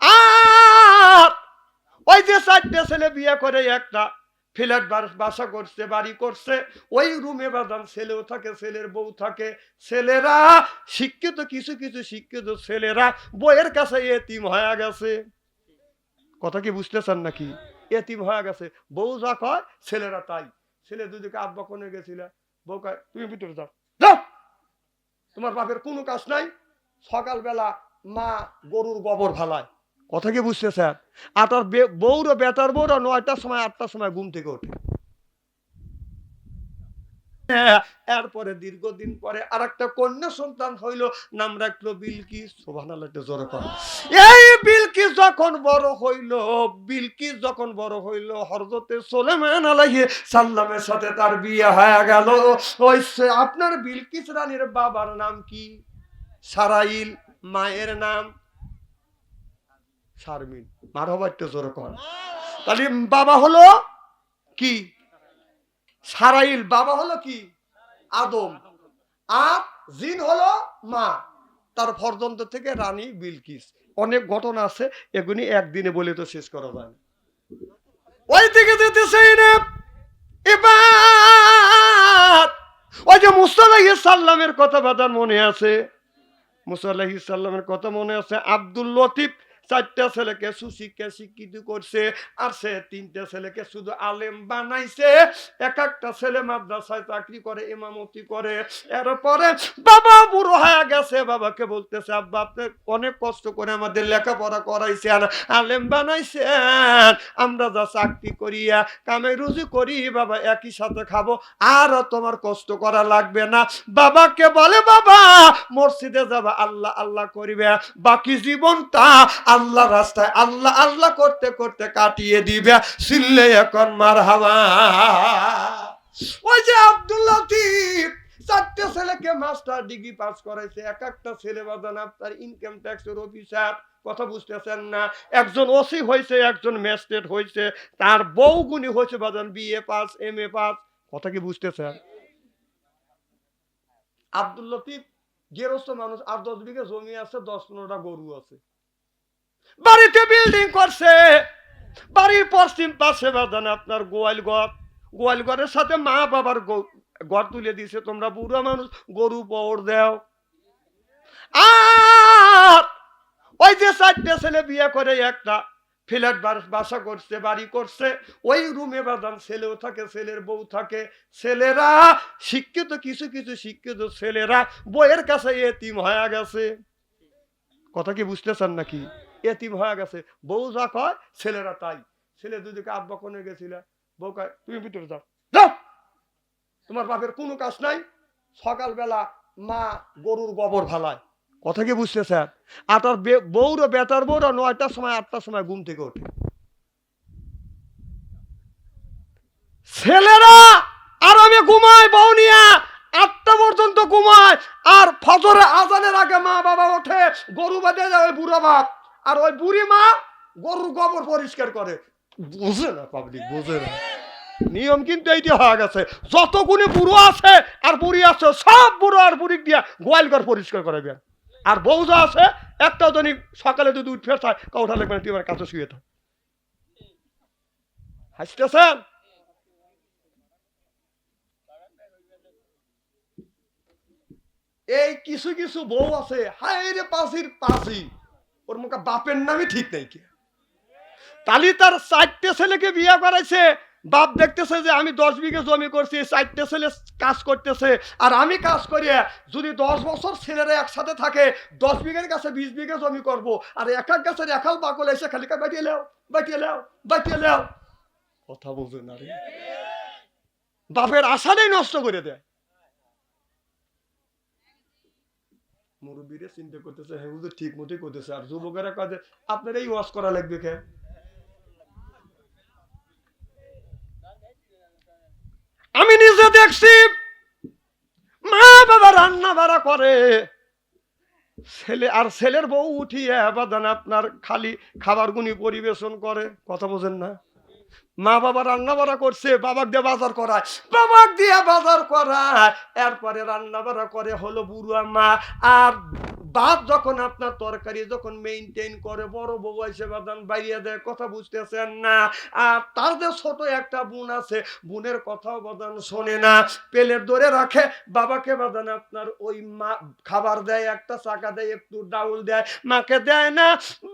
আর ওই যে চারটে ছেলে বিয়ে করে একটা, ফ্ল্যাট বাসা করছে, বাড়ি করছে, ওই রুমে বাদান ছেলেও থাকে, ছেলের বউ থাকে। ছেলেরা শিক্ষিত, কিছু কিছু শিক্ষিত ছেলেরা বইয়ের কাছে এতিম হয়ে গেছে। কথা কি বুঝতেছেন নাকি? এতিম হয়ে গেছে। বউ যা কয়, ছেলেরা তাই। ছেলে দুদিকে আব্বা কোনে গেছিল? বউ কয়, তুমি ভিতরে যাও। যাও! তোমার বাপের কোনো কাজ নাই। সকালবেলা মা গরুর গোবর ফালায়। কথা কি বুঝতেছেন আর তার বউরও বেটার বউরা নয়টার সময়, আটটার সময় ঘুম থেকে ওঠে। এরপরে দীর্ঘদিন পরে আর একটা কন্যা সন্তান হইল, নাম রাখল বিলকিস। সোভানাল একটা জোরে কর এই বিলকিস যখন বড় হইল, বিলকিস যখন বড় হইল হরজতে সোলেমান আলাইহি সাল্লামের সাথে তার বিয়ে হয়ে গেল। ওই আপনার বিলকিস রানীর বাবার নাম কি? সারাইল, মায়ের নাম। শারমিন মার হবার একটু জোরে কর তাহলে বাবা হলো কি? সারাইল, বাবা হলো কি? আদম। আর জিন হলো মা। তার ফরদন্ত থেকে রানী বিলকিস। অনেক ঘটনা আছে, এগুলি একদিনে বলে তো শেষ করা যায়। ওই দিকে দিতেছে এবার ওই যে মুসাল্লাহ সাল্লামের কথা বাদার মনে আছে। মুসাল্লাহ সাল্লামের কথা মনে আছে, আব্দুল লতিফ চারটা ছেলেকে সুশিক্ষা শিক্ষিত করছে, আর সে তিনটা ছেলেকে শুধু আলেম বানাইছে। এক একটা ছেলে মাদ্রাসায় চাকরি করে, ইমামতি করে। এরপরে বাবা বুড়ো হয়ে গেছে, বাবাকে বলতেছে, আব্বা, আপনি অনেক কষ্ট করে আমাদের লেখাপড়া করাইছেন, আলেম বানাইছেন। আমরা যা চাকরি করিয়া কামে রুজি করি, বাবা একই সাথে খাব, আর তোমার কষ্ট করা লাগবে না। বাবাকে বলে, বাবা, মসজিদে যাবা, আল্লাহ আল্লাহ করিবে। বাকি জীবনটা আল্লাহ রাস্তায়, আল্লাহ আল্লাহ করতে করতে কাটিয়ে দিবে। সিল্লে এখন মার হাওয়া ওই যে আব্দুল লতিফ, চারটে ছেলেকে মাস্টার ডিগ্রি পাস করাইছে, এক একটা ছেলে বাদান আপনার ইনকাম ট্যাক্সের অফিসার কথা বুঝতেছেন না। একজন ওসি হয়েছে, একজন ম্যাজিস্ট্রেট হয়েছে, তার বউগুনি হয়েছে বাদান BA pass M A pass. কথা কি বুঝতেছেন? আব্দুল লতিফ, গেরস্ত মানুষ, আর দশ বিঘে জমি আছে, দশ পনেরোটা গরু আছে। বাড়িতে বিল্ডিং করছে। বাড়ির পশ্চিম পাশে বাদান আপনার গোয়াল ঘর। গোয়াল ঘরের সাথে মা বাবার গো- ঘর তুলে দিয়েছে। তোমরা বুড়ো মানুষ, গরু পর দাও। আর ওই যে চারটে ছেলে বিয়ে করে, একটা ফ্ল্যাট বাসা করছে, বাড়ি করছে, ওই রুমে বাদান ছেলেও থাকে, ছেলের বউ থাকে। ছেলেরা শিক্ষিত, কিছু কিছু শিক্ষিত ছেলেরা বইয়ের কাছে এ এতিম হয়ে গেছে। কথা কি বুঝতেছেন নাকি? এতিম হয়ে গেছে। বউ যা কয়, ছেলেরা তাই। ছেলে দুদিকে আব্বা কোনে গেছিল? বউ কয়, তুমি ভিতরে যাও। তোমার বাপের কোনো কাজ নাই। সকালবেলা মা গরুর গোবর ফালায়। কথা কি বুঝতেছেন? আর তার বে- বউরও বেটার বউরা নয়টার সময়, আটটার সময় ঘুম থেকে ওঠে। ছেলেরা, আর আমি ঘুমাই, বউ নিয়া আটটা পর্যন্ত ঘুমায় আর ফজরে আজানের আগে মা বাবা ওঠে, গরু বাদে যাবে বুড়ো বাপ। আর ওই বুড়ি মা গরুর গোবর পরিষ্কার করে। বুঝে না পাবলিক বুঝে না। নিয়ম কিন্তু এইটি হয়ে গেছে। যতগুলি বুড়ো আছে আর বুড়ি আছে, সব বুড়ো আর বুড়ি দিয়া গোয়াল ঘর পরিষ্কার করাবেন আর বউ যা আছে, একটাও যদি সকালে যদি উঠে চায় কৌঠা লাগবে না তুই আমার কাছে শুয়ে থাক। হাসতেছেন? এই কিছু কিছু বউ আছে, হায় রে পাশি ওর মুখে বাপের নামই ঠিক নেই কে? তালি তার চারটে ছেলেকে বিয়ে করাইছে, বাপ দেখতেছে যে আমি দশ বিঘে জমি করছি চারটে ছেলে কাজ করতেছে। আর আমি কাজ করি যদি দশ বছর ছেলেরা একসাথে থাকে, দশ বিঘের কাছে বিশ বিঘে জমি করব। আর এক এক গাছের একাল বাকল এসে খালি বাটিয়ে লেও বাটিয়ে লেও বাটিয়ে লেও। কথা বলছে না রে। বাপের আশাটাই নষ্ট করে দেয়। মুরব্বীরা চিন্তা করতেছে হ্যাঁ হুজুর ঠিক মতোই করতেছে। আর যুবকেরা কাজে আপনার এই ওয়াশ করা লাগবে কে? আমি নিজে দেখছি, মা বাবা রান্না বাড়া করে। ছেলে আর ছেলের বউ উঠিয়ে বাদান আপনার খালি খাবার গুনি পরিবেশন করে। কথা বোঝেন না? মা বাবা রান্না বাড়া করছে, বাবাক দিয়ে বাজার করায়, বাবাক দিয়ে বাজার করায়। এরপরে রান্না বাড়া করে হলো বুড়ুয়া মা আর বাপ যখন আপনার তরকারি যখন মেইনটেইন করে, বড় বউ এসে বাদান বাইরে দেয়, কথা বুঝতেছেন না। আর তার যে ছোট একটা বোন আছে, বোনের কথাও বাদান শোনে না। পেলে ধরে রাখে, বাবাকে বাদান আপনার ওই মা খাবার দেয়, একটা চাকা দেয়, একটু ডাউল দেয়, মাকে দেয় না।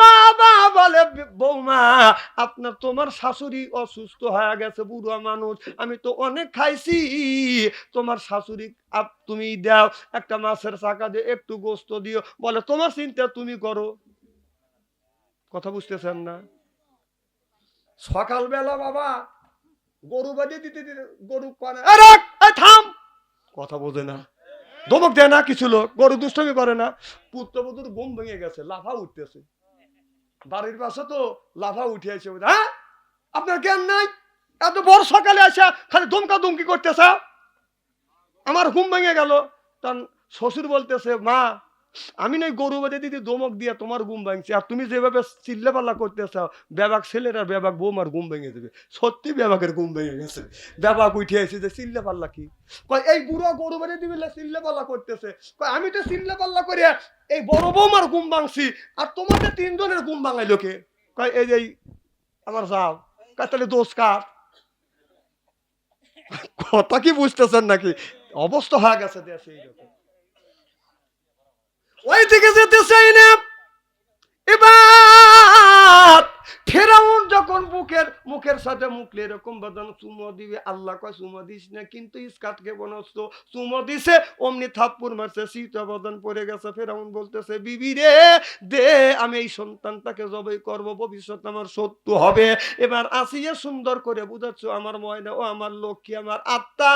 বাবা বলে, বৌমা, আপনার তোমার শাশুড়ি অসুস্থ হয়ে গেছে, বুড়ো মানুষ, আমি তো অনেক খাইছি। তোমার শাশুড়ি আপ তুমি দাও একটা মাছের চাকা দিয়ে একটু গোস্ত দিও। বলে তোমার চিন্তা তুমি করো। কথা বুঝতেছেন না? সকালবেলা বাবা গরু বাজে দিতে দিতে গরু পানে "এই রাখ, এই থাম! কথা বোঝে না। ধমক দেয় না কিছু লোক গরু দুষ্টমি করে না। পুত্রবধূর ঘুম ভেঙে গেছে লাফা উঠতেছে। বাড়ির পাশে তো লাফা উঠে আছে হ্যাঁ? আপনার জ্ঞান নাই? এত বড় সকালে আসা খালি ধমকা ধমকি করতেছে? আমার ঘুম ভেঙে গেল। তার শ্বশুর বলতেছে, মা, আমি নয় গরু বাদে দিদি দমক দিয়ে তোমার ঘুম ভাঙছে। আর তুমি যেভাবে চিল্লে পাল্লা করতেছ ব্যাবাক ছেলের ব্যাবাক বৌমার ঘুম ভেঙে দেবে সত্যি ব্যাবাকের ঘুম ভেঙে গেছে। ব্যাবাক উঠে এসে যে চিল্লে পাল্লা কি? কয়, এই বুড়ো গরু বাদে দিবি চিল্লে পাল্লা করতেছে। কয়, আমি তো চিল্লে পাল্লা করে এই বড় বৌমার ঘুম ভাঙছি। আর তোমাদের তিনজনের ঘুম ভাঙাই লোকে কয়, এই যে আমার যাও কয়, তাহলে দোষ কার? কথা কি বুঝতেছেন নাকি? অবস্থা হয়ে গেছে দেশে ওই দিকে যেতে চাই না। এবার ফেরাউন যখন বুকের, মুখের সাথে মুখলে এরকম বাদান চুমো দিবে, আল্লাহ কয়, চুমো দিস না, কিন্তু ইস্কাটকে বনস্ত চুমো দিছে, অমনি থাপ্পুর মারছে, শীতা বদন পড়ে গেছে। ফেরাউন বলতেছে, বিবি রে, দে, আমি এই সন্তানটাকে জবাই করব, ভবিষ্যৎ আমার সত্য হবে। এবার আসিয়ে সুন্দর করে বুঝাচ্ছ, আমার ময়না, ও আমার লক্ষ্মী, আমার আত্মা।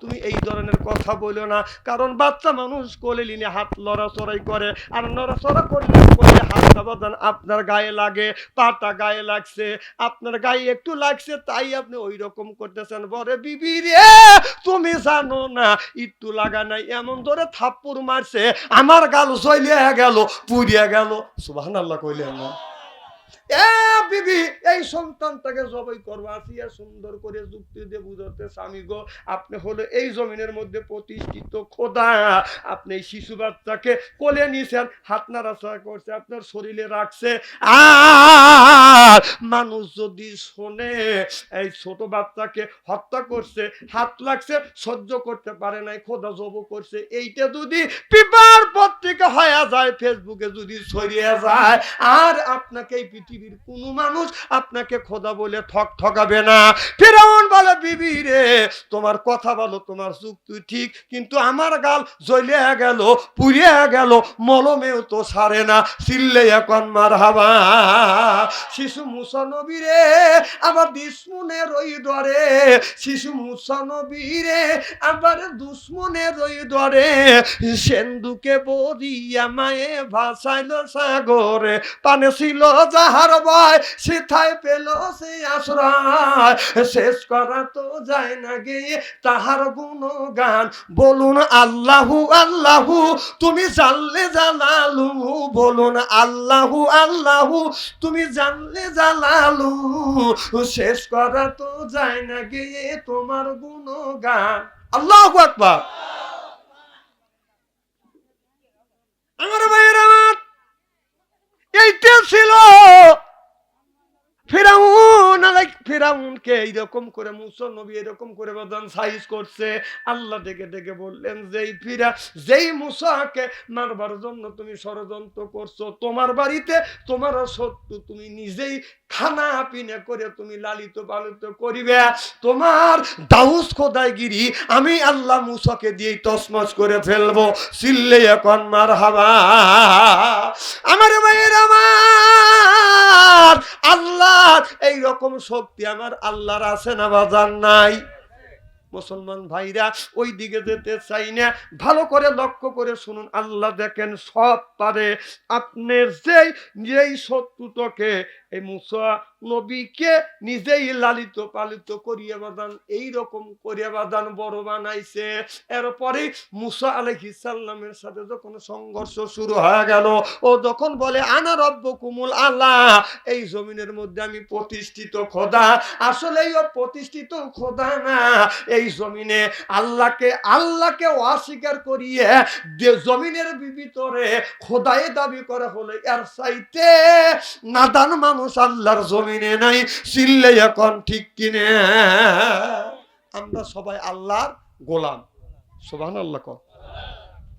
তুমি এই ধরনের কথা বলো না, কারণ বাচ্চা মানুষ কোলে লিনে হাত লড়াচড়াই করে, আর নড়াচড়া করলে হাত হাতটা আপনার গায়ে লাগে। পাটা গায়ে লাগছে, আপনার গায়ে একটু লাগছে, তাই আপনি ওই রকম করতেছেন। বরে বিবি রে, তুমি জানো না একটু লাগা নাই, এমন ধরে থাপ্পড় মারছে, আমার গাল জলিয়া গেল, পুড়িয়া গেল। সুবাহ আল্লাহ কইলেন না। বিবি, এই সন্তানটাকে জবাই করব আসিয়া সুন্দর করে যুক্তি দিয়ে বুঝাতে, স্বামী গো, আপনি হলো এই জমিনের মধ্যে প্রতিষ্ঠিত খোদা। আপনি এই শিশু বাচ্চাকে কোলে নিয়েছেন হাত নাড়াচাড়া করছে, আপনার শরীরে রাখছে। আর মানুষ যদি শোনে, এই ছোট বাচ্চাকে হত্যা করছে, হাত লাগছে সহ্য করতে পারে নাই, খোদা জব করছে, এইটা যদি পেপার পত্রিকা হয়ে যায়, ফেসবুকে যদি ছড়িয়ে যায়, আর আপনাকে এই পৃথিবীর কোনো মানুষ আপনাকে খোদা বলে ঠক ঠকাবে না। ফেরাউন বলে, বিবি রে, তোমার কথা বলো, তোমার যুক্তি ঠিক, কিন্তু আমার গাল জ্বলিয়া গেল পুড়িয়া গেল, মলমেও তো সারে না চিল্লে এখন মার হাবা শিশু মুসানবী রে আবার দুশ্মনের ওই ডরে। শিশু মুসানবী রে আবার দুশ্মনের ওই ডরে। সেন্দুকে বরিয়া মায়ে ভাসাইল সাগরে, পানে ছিল যাহার ভয় সেথায় পেল সে আশ্রয়। শেষ করা তো যায় না গিয়ে তাহার গুণগান। বলুন আল্লাহু আল্লাহু, তুমি জানলে জালালু। বলুন আল্লাহু আল্লাহু, তুমি জানলে জালালু। শেষ করা তো যায় না গিয়ে তোমার গুণগান। আল্লাহু আকবার আমার ভাইয়ের আমার এইটা ছিল ফেরাউন ফেরাউনকে এইরকম করে নবী এরকম করে বদান সাইজ করছে। আল্লাহ ডেকে ডেকে বললেন, যেই ফিরা, যেই মুসাকে মারবার জন্য তুমি ষড়যন্ত্র করছ, তোমার বাড়িতে তোমার তুমি নিজেই খানা পিনে করে তুমি লালিত পালিত করিবে। তোমার দাউস খোদাইগিরি আমি আল্লাহ মুসাকে দিয়ে তসমস করে ফেলব। সিল্লে এখন মার হাবা আমার এই রকম শক্তি আমার আল্লাহর আছে না বাজার নাই? মুসলমান ভাইরা, ওই দিকে যেতে চাই না। ভালো করে লক্ষ্য করে শুনুন, আল্লাহ দেখেন সব পারে। আপনার যেই যেই শত্রুতকে, এই মুসা নবীকে নিজেই লালিত পালিত করিয়া বাদান এই রকম করিয়া বাদান বড় বানাইছে। এরপরে মুসা আলহিস সাল্লামের সাথে যখন সংঘর্ষ শুরু হয়ে গেল, ও যখন বলে, আনা রব্ব কুমুল আল্লাহ এই জমিনের মধ্যে আমি প্রতিষ্ঠিত খোদা। আসলে ও প্রতিষ্ঠিত খোদা না, এই এই জমিনে আল্লাহকে আল্লাহকে অস্বীকার করিয়ে যে জমিনের ভিতরে খোদাই দাবি করে হলে, এর সাইতে নাদান মানুষ আল্লাহর জমিনে নাই, চিল্লে এখন ঠিক কিনে। আমরা সবাই আল্লাহর গোলাম। সোভান আল্লাহ